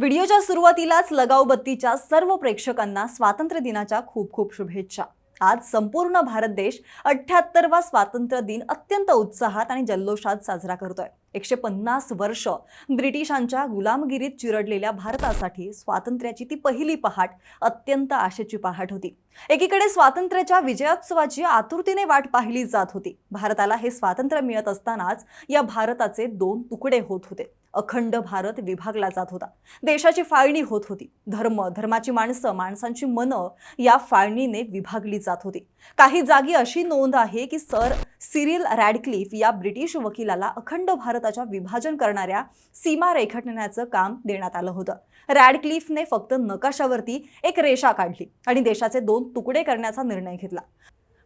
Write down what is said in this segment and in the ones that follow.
व्हिडिओच्या सुरुवातीलाच लगाव बत्तीच्या सर्व प्रेक्षकांना स्वातंत्र्य दिनाच्या खूप खूप शुभेच्छा. आज संपूर्ण भारत देश अठ्ठ्याहत्तरवा स्वातंत्र्य दिन अत्यंत उत्साहात आणि जल्लोषात साजरा करतोय. एकशे पन्नास वर्ष ब्रिटिशांच्या गुलामगिरीत चिरडलेल्या भारतासाठी स्वातंत्र्याची ती पहिली पहाट अत्यंत आशेची पहाट होती. एकीकडे स्वातंत्र्याच्या विजयोत्सवाची आतुरतेने वाट पाहिली जात होती. भारताला हे स्वातंत्र्य मिळत असतानाच या भारताचे दोन तुकडे होत होते. अखंड भारत विभागला जात होता. देशाची फाळणी होत होती. धर्म धर्माची माणसं माणसांची मनं या फाळणीने विभागली जात होती. काही जागी अशी नोंद आहे की सर सिरिल रॅडक्लिफ या ब्रिटिश वकिलाला अखंड भारत भारताच्या विभाजन करणाऱ्या सीमा रेखाटण्याचं काम देण्यात आलं होतं. रॅडक्लिफने फक्त नकाशावरती एक रेषा काढली आणि देशाचे दोन तुकडे करण्याचा निर्णय घेतला.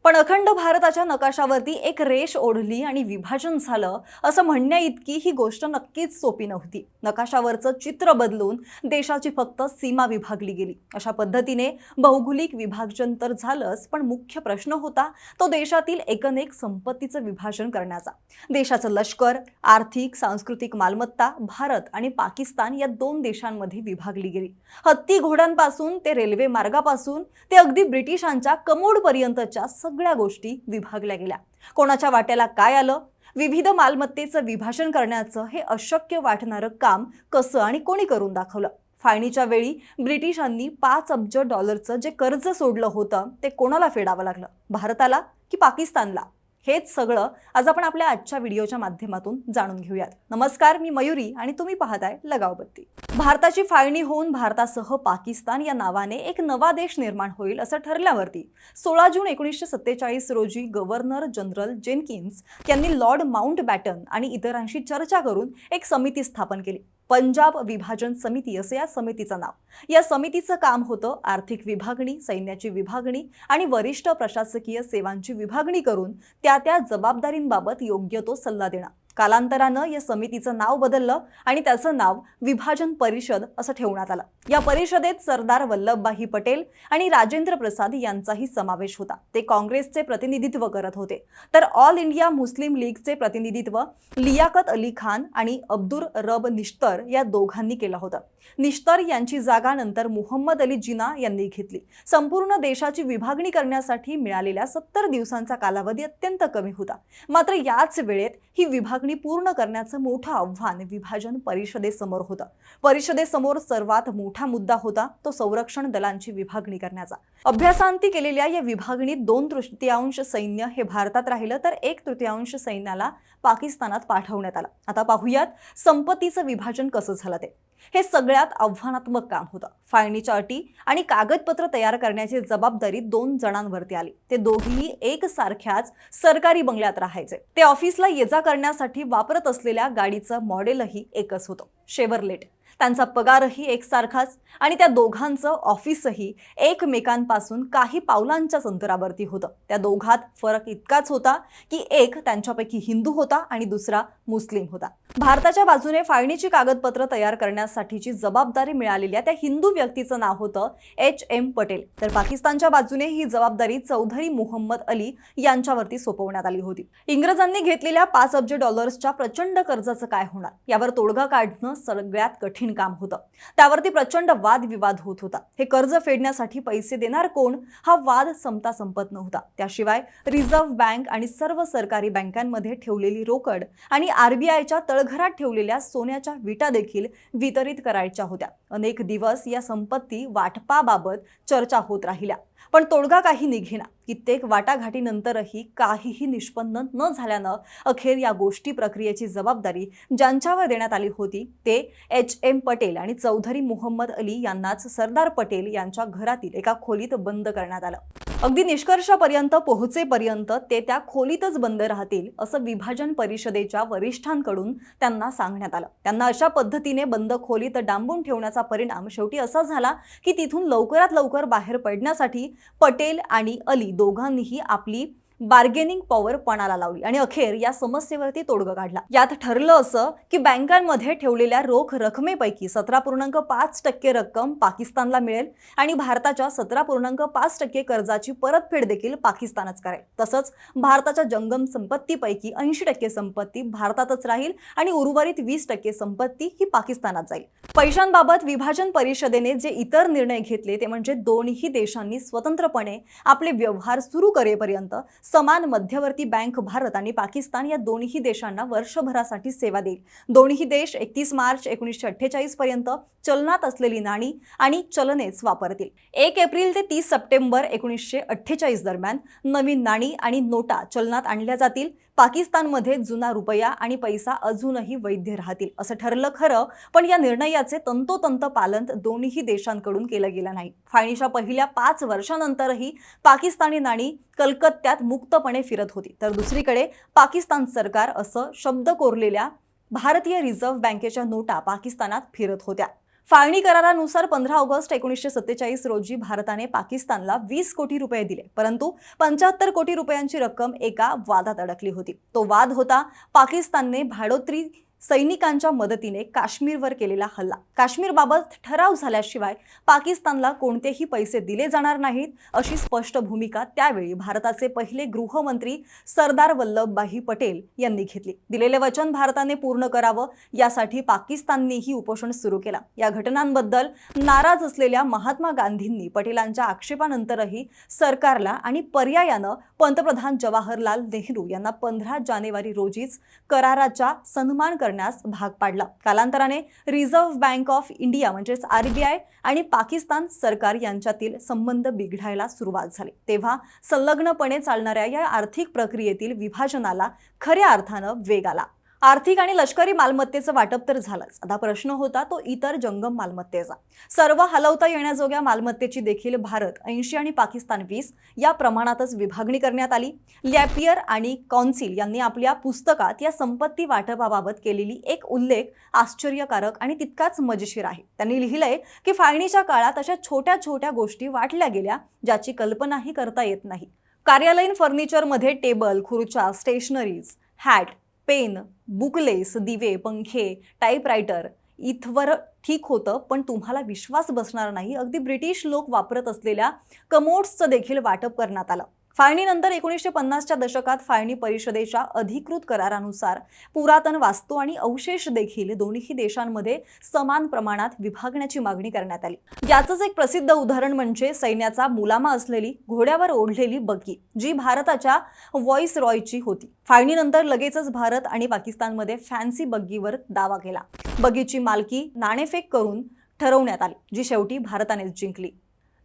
पण अखंड भारताच्या नकाशावरती एक रेष ओढली आणि विभाजन झालं असं म्हणण्या इतकी ही गोष्ट नक्कीच सोपी नव्हती. नकाशावरचं चित्र बदलून देशाची फक्त सीमा विभागली गेली. अशा पद्धतीने भौगोलिक विभाजन तर झालंच पण मुख्य प्रश्न होता तो देशातील एकनेक संपत्तीचं विभाजन करण्याचा. देशाचं लष्कर आर्थिक सांस्कृतिक मालमत्ता भारत आणि पाकिस्तान या दोन देशांमध्ये विभागली गेली. हत्ती घोड्यांपासून ते रेल्वे मार्गापासून ते अगदी ब्रिटिशांच्या कमोडपर्यंतच्या सगळ्या गोष्टी विभागल्या गेल्या. कोणाच्या वाट्याला काय आलं? विविध मालमत्तेचं विभाजन करण्याचं हे अशक्य वाटणारं काम कसं आणि कोणी करून दाखवलं? फाळणीच्या वेळी ब्रिटिशांनी पाच अब्ज डॉलरचं जे कर्ज सोडलं होतं ते कोणाला फेडावं लागलं? भारताला की पाकिस्तानला? हेच सगळं आज आपण आपल्या आजच्या व्हिडिओच्या माध्यमातून जाणून घेऊयात. नमस्कार मी मयुरी आणि तुम्ही पाहताय लगावबत्ती. भारताची फाळणी होऊन भारतासह पाकिस्तान या नावाने एक नवा देश निर्माण होईल असं ठरल्यावरती सोळा जून एकोणीसशे सत्तेचाळीस रोजी गव्हर्नर जनरल जेनकिन्स यांनी लॉर्ड माउंट बॅटन आणि इतरांशी चर्चा करून एक समिती स्थापन केली. पंजाब विभाजन समिती असं या समितीचं नाव. या समितीचं काम होतं आर्थिक विभागणी सैन्याची विभागणी आणि वरिष्ठ प्रशासकीय सेवांची विभागणी करून त्या त्या जबाबदारींबाबत योग्य तो सल्ला देणं. कालांतरानं या समितीचं नाव बदललं आणि त्याचं नाव विभाजन परिषद असं ठेवण्यात आलं. या परिषदेत सरदार वल्लभभाई पटेल आणि राजेंद्र प्रसाद यांचाही समावेश होता. ते काँग्रेसचे प्रतिनिधित्व करत होते. तर ऑल इंडिया मुस्लिम लीगचे प्रतिनिधित्व लियाकत अली खान आणि अब्दुर रब निश्तर या दोघांनी केलं होतं. निश्तर यांची जागा नंतर मुहम्मद अली जिना यांनी घेतली. संपूर्ण देशाची विभागणी करण्यासाठी मिळालेल्या सत्तर दिवसांचा कालावधी अत्यंत कमी होता. मात्र याच वेळेत ही मागणी पूर्ण करण्याचं मोठं आव्हान विभाजन परिषदेसमोर होतं. परिषदेसमोर सर्वात मोठा मुद्दा होता तो संरक्षण दलांची विभागणी करण्याचा. अभ्यासांती केलेल्या या विभागणीत दोन तृतीयांश सैन्य हे भारतात राहिलं तर एक तृतीयांश सैन्याला पाकिस्तानात पाठवण्यात आलं. आता पाहूयात संपत्तीचं विभाजन कसं झालं ते. हे सगळ्यात आव्हानात्मक काम होतं. फाळणीच्या अटी आणि कागदपत्र तयार करण्याची जबाबदारी दोन जणांवरती आली. ते दोघेही एकसारख्याच सरकारी बंगल्यात राहायचे. ते ऑफिसला ये जा करण्यासाठी वापरत असलेल्या गाडीचं मॉडेलही एकच होतं. शेवरलेट. त्यांचा पगारही एकसारखाच आणि त्या दोघांचं ऑफिसही एकमेकांपासून काही पावलांच्याच अंतरावरती होतं. त्या दोघात फरक इतकाच होता की एक त्यांच्यापैकी हिंदू होता आणि दुसरा मुस्लिम होता. भारताच्या बाजूने फाळणीची कागदपत्र तयार करण्यासाठीची जबाबदारी मिळालेल्या त्या हिंदू व्यक्तीचं नाव होतं एच एम पटेल. तर पाकिस्तानच्या बाजूने ही जबाबदारी चौधरी मोहम्मद अली यांच्यावरती सोपवण्यात आली होती. इंग्रजांनी घेतलेल्या पाच अब्ज डॉलर्सच्या प्रचंड कर्जाचं काय होणार? यावर तोडगा काढणं सगळ्यात कठीण काम होतं. त्यावरती प्रचंड वादविवाद होत होता. हे कर्ज फेडण्यासाठी पैसे देणार कोण? हा वाद संपता संपत नव्हता. त्याशिवाय रिझर्व्ह बँक आणि सर्व सरकारी बँकांमध्ये ठेवलेली रोकड आणि आरबीआयच्या तळघरात ठेवलेल्या सोन्याच्या विटा देखील वितरित करायच्या होत्या. अनेक दिवस या संपत्ती वाटपाबाबत चर्चा होत राहिल्या. पण तोडगा काही निघेना. कित्येक वाटाघाटीनंतरही काहीही निष्पन्न न झाल्यानं अखेर या गोष्टी प्रक्रियेची जबाबदारी ज्यांच्यावर देण्यात आली होती ते एच. एम. पटेल आणि चौधरी मोहम्मद अली यांनाच सरदार पटेल यांच्या घरातील एका खोलीत बंद करण्यात आलं. अगदी निष्कर्षापर्यंत पोहोचेपर्यंत ते त्या खोलीतच बंद राहतील असं विभाजन परिषदेच्या वरिष्ठांकडून त्यांना सांगण्यात आलं. त्यांना अशा पद्धतीने बंद खोलीत डांबून ठेवण्याचा परिणाम शेवटी असा झाला की तिथून लवकरात लवकर बाहेर पडण्यासाठी पटेल आणि अली दोघांनीही आपली बार्गेनिंग पॉवर पणाला लावली आणि अखेर या समस्येवरती तोडगा काढला. यात ठरलं असं की बँकांमध्ये ठेवलेल्या रोख रकमेपैकी सतरा पूर्णांक पाच टक्के रक्कम पाकिस्तानला मिळेल आणि भारताच्या सतरा पूर्णांक पाच टक्के कर्जाची परतफेड देखील पाकिस्तानच करेल. तसंच भारताच्या जंगम संपत्तीपैकी ऐंशी टक्के संपत्ती भारतातच राहील आणि उर्वरित वीस टक्के संपत्ती ही पाकिस्तानात जाईल. पैशांबाबत विभाजन परिषदेने जे इतर निर्णय घेतले ते म्हणजे दोन्ही देशांनी स्वतंत्रपणे आपले व्यवहार सुरू करेपर्यंत समान मध्यवर्ती बँक भारत आणि पाकिस्तान या दोन्ही देशांना वर्षभरासाठी सेवा देईल. दोन्ही देश एकतीस मार्च एकोणीसशे अठ्ठेचाळीस पर्यंत चलनात असलेली नाणी आणि चलनेच वापरतील. एक एप्रिल ते तीस सप्टेंबर एकोणीसशे अठ्ठेचाळीस दरम्यान नवीन नाणी आणि नोटा चलनात आणल्या जातील. पाकिस्तानमध्ये जुना रुपया आणि पैसा अजूनही वैध राहतील असं ठरलं खरं पण या निर्णयाचे तंतोतंत पालन दोन्ही देशांकडून केलं गेलं नाही. फाळणीच्या पहिल्या पाच वर्षानंतरही पाकिस्तानी नाणी कलकत्त्यात मुक्तपणे फिरत होती. तर दुसरीकडे पाकिस्तान सरकार असं शब्द कोरलेल्या भारतीय रिझर्व्ह बँकेच्या नोटा पाकिस्तानात फिरत होत्या. फाळणी करारानुसार पंधरा ऑगस्ट एकोणीसशे सत्तेचाळीस रोजी भारताने पाकिस्तानला वीस कोटी रुपये दिले. परंतु पंच्याहत्तर कोटी रुपयांची रक्कम एका वादात अडकली होती. तो वाद होता पाकिस्तानने भाडोत्री सैनिकांच्या मदतीने काश्मीरवर केलेला हल्ला. काश्मीरबाबत ठराव झाल्याशिवाय पाकिस्तानला कोणतेही पैसे दिले जाणार नाहीत अशी स्पष्ट भूमिका त्यावेळी भारताचे पहिले गृहमंत्री सरदार वल्लभभाई पटेल यांनी घेतली. दिलेले वचन भारताने पूर्ण करावं यासाठी पाकिस्ताननेही उपोषण सुरू केला. या घटनांबद्दल नाराज असलेल्या महात्मा गांधींनी पटेलांच्या आक्षेपानंतरही सरकारला आणि पर्यायानं पंतप्रधान जवाहरलाल नेहरू यांना पंधरा जानेवारी रोजीच कराराचा सन्मान करण्यास भाग पाडला. कालांतराने रिझर्व्ह बँक ऑफ इंडिया म्हणजेच आरबीआय आणि पाकिस्तान सरकार यांच्यातील संबंध बिघडायला सुरुवात झाली. तेव्हा संलग्नपणे चालणाऱ्या या आर्थिक प्रक्रियेतील विभाजनाला खऱ्या अर्थानं वेग आला. आर्थिक आणि लष्करी मालमत्तेचं वाटप तर झालंच. आता प्रश्न होता तो इतर जंगम मालमत्तेचा. सर्व हलवता येण्याजोग्या मालमत्तेची देखील भारत ऐंशी आणि पाकिस्तान वीस या प्रमाणातच विभागणी करण्यात आली. लॅपियर आणि कौन्सिल यांनी आपल्या पुस्तकात या संपत्ती वाटपाबाबत केलेली एक उल्लेख आश्चर्यकारक आणि तितकाच मजेशीर आहे. त्यांनी लिहिलंय की फाळणीच्या काळात अशा छोट्या छोट्या गोष्टी वाटल्या गेल्या ज्याची कल्पनाही करता येत नाही. कार्यालयीन फर्निचरमध्ये टेबल खुर्च्या स्टेशनरीज हॅट पेन बुकलेस दिवे पंखे टाईपरायटर इथवर ठीक होतं पण तुम्हाला विश्वास बसणार नाही. अगदी ब्रिटिश लोक वापरत असलेल्या कमोड्सचं देखील वाटप करण्यात आलं. फाळणीनंतर एकोणीसशे पन्नासच्या दशकात फाळणी परिषदेच्या अधिकृत करारानुसार पुरातन वास्तू आणि अवशेष देखील दोन्ही देशांमध्ये समान प्रमाणात विभागण्याची मागणी करण्यात आली. याचंच एक प्रसिद्ध उदाहरण म्हणजे सैन्याचा मुलामा असलेली घोड्यावर ओढलेली बग्गी जी भारताच्या व्हॉइस रॉयची होती. फाळणीनंतर लगेचच भारत आणि पाकिस्तानमध्ये फॅन्सी बग्गीवर दावा केला. बग्गीची मालकी नाणेफेक करून ठरवण्यात आली जी शेवटी भारतानेच जिंकली.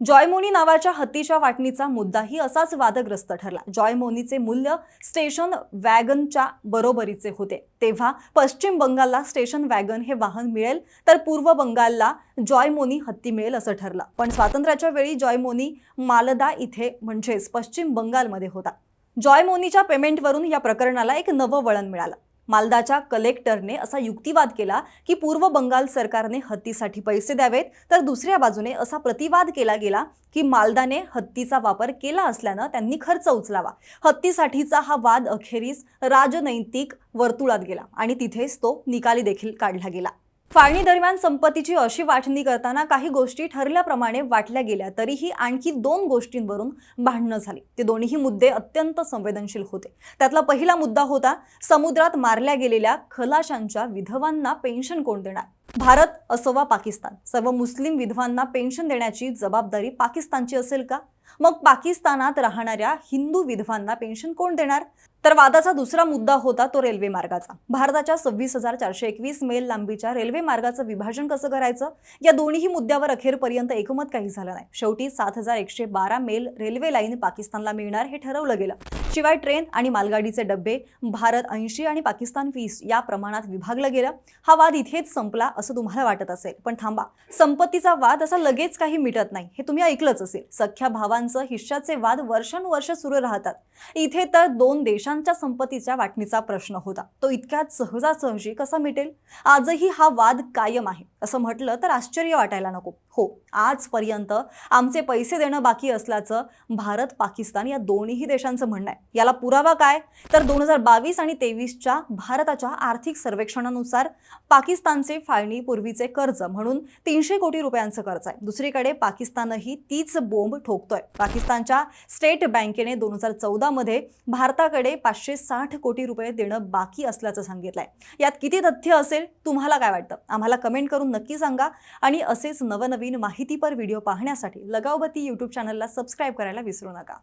जॉयमोनी नावाच्या हत्तीच्या वाटणीचा मुद्दाही असाच वादग्रस्त ठरला. जॉयमोनीचे मूल्य स्टेशन वॅगनच्या बरोबरीचे होते. तेव्हा पश्चिम बंगालला स्टेशन वॅगन हे वाहन मिळेल तर पूर्व बंगालला जॉयमोनी हत्ती मिळेल असं ठरलं. पण स्वातंत्र्याच्या वेळी जॉयमोनी मालदा इथे म्हणजेच पश्चिम बंगालमध्ये होता. जॉयमोनीच्या पेमेंटवरून या प्रकरणाला एक नवं वळण मिळालं. मालदाच्या कलेक्टरने असा युक्तिवाद केला की पूर्व बंगाल सरकारने हत्तीसाठी पैसे द्यावेत तर दुसऱ्या बाजूने असा प्रतिवाद केला गेला की मालदाने हत्तीचा वापर केला असल्यानं त्यांनी खर्च उचलावा. हत्तीसाठीचा हा वाद अखेरीस राजनैतिक वर्तुळात गेला आणि तिथेच तो निकाली देखील काढला गेला. फाळणी दरम्यान संपत्तीची अशी वाटणी करताना काही गोष्टी ठरल्याप्रमाणे वाटल्या गेल्या तरीही आणखी दोन गोष्टींवरून भांडणं झाली. ते दोन्ही मुद्दे अत्यंत संवेदनशील होते. त्यातला पहिला मुद्दा होता समुद्रात मारल्या गेलेल्या खलाशांच्या विधवांना पेन्शन कोण देणार? भारत असो वा पाकिस्तान सर्व मुस्लिम विधवांना पेन्शन देण्याची जबाबदारी पाकिस्तानची असेल का? मग पाकिस्तानात राहणाऱ्या हिंदू विधवांना पेन्शन कोण देणार? तर वादाचा दुसरा मुद्दा होता तो रेल्वे मार्गाचा. भारताच्या सव्वीस हजार चारशे एकवीस मैल लांबीच्या रेल्वे मार्गाचं विभाजन कसं करायचं? या दोन्ही मुद्द्यावर अखेरपर्यंत एकमत काही झालं नाही. शेवटी सात हजार एकशे बारा मेल रेल्वे लाईन पाकिस्तानला मिळणार हे ठरवलं गेलं. शिवाय ट्रेन आणि मालगाडीचे डबे भारत ऐंशी आणि पाकिस्तान वीस या प्रमाणात विभागलं गेलं. हा वाद इथेच संपला असं तुम्हाला वाटत असेल. पण थांबा संपत्तीचा वाद असा लगेच काही मिटत नाही हे तुम्ही ऐकलंच असेल. सख्या भावांचं हिश्श्याचे वाद वर्षानुवर्ष सुरू राहतात. इथे तर दोन देश देशांच्या संपत्तीच्या वाटणीचा प्रश्न होता. तो इतक्यात सहजासहजी कसा मिटेल? आजही हा वाद कायम आहे असं म्हटलं तर आश्चर्य वाटायला नको. हो आजपर्यंत आमचे पैसे देणं बाकी असल्याचं भारत पाकिस्तान या दोन्ही देशांचं म्हणणं आहे. याला पुरावा काय? तर दोन हजार बावीस आणि तेवीसच्या भारताच्या आर्थिक सर्वेक्षणानुसार पाकिस्तानचे फाळणी पूर्वीचे कर्ज म्हणून तीनशे कोटी रुपयांचं कर्ज आहे. दुसरीकडे पाकिस्तानही तीच बोंब ठोकतोय. पाकिस्तानच्या स्टेट बँकेने दोन हजार चौदामध्ये भारताकडे पाचशे साठ कोटी रुपये देणं बाकी असल्याचं सांगितलंय. यात किती तथ्य असेल? तुम्हाला काय वाटतं? आम्हाला कमेंट करून नक्की सांगा. आणि असेच नवनवीन नवनवीन माहितीपर व्हिडिओ पाहण्यासाठी लगावबत्ती यूट्यूब चॅनलला सबस्क्राईब करायला विसरू नका.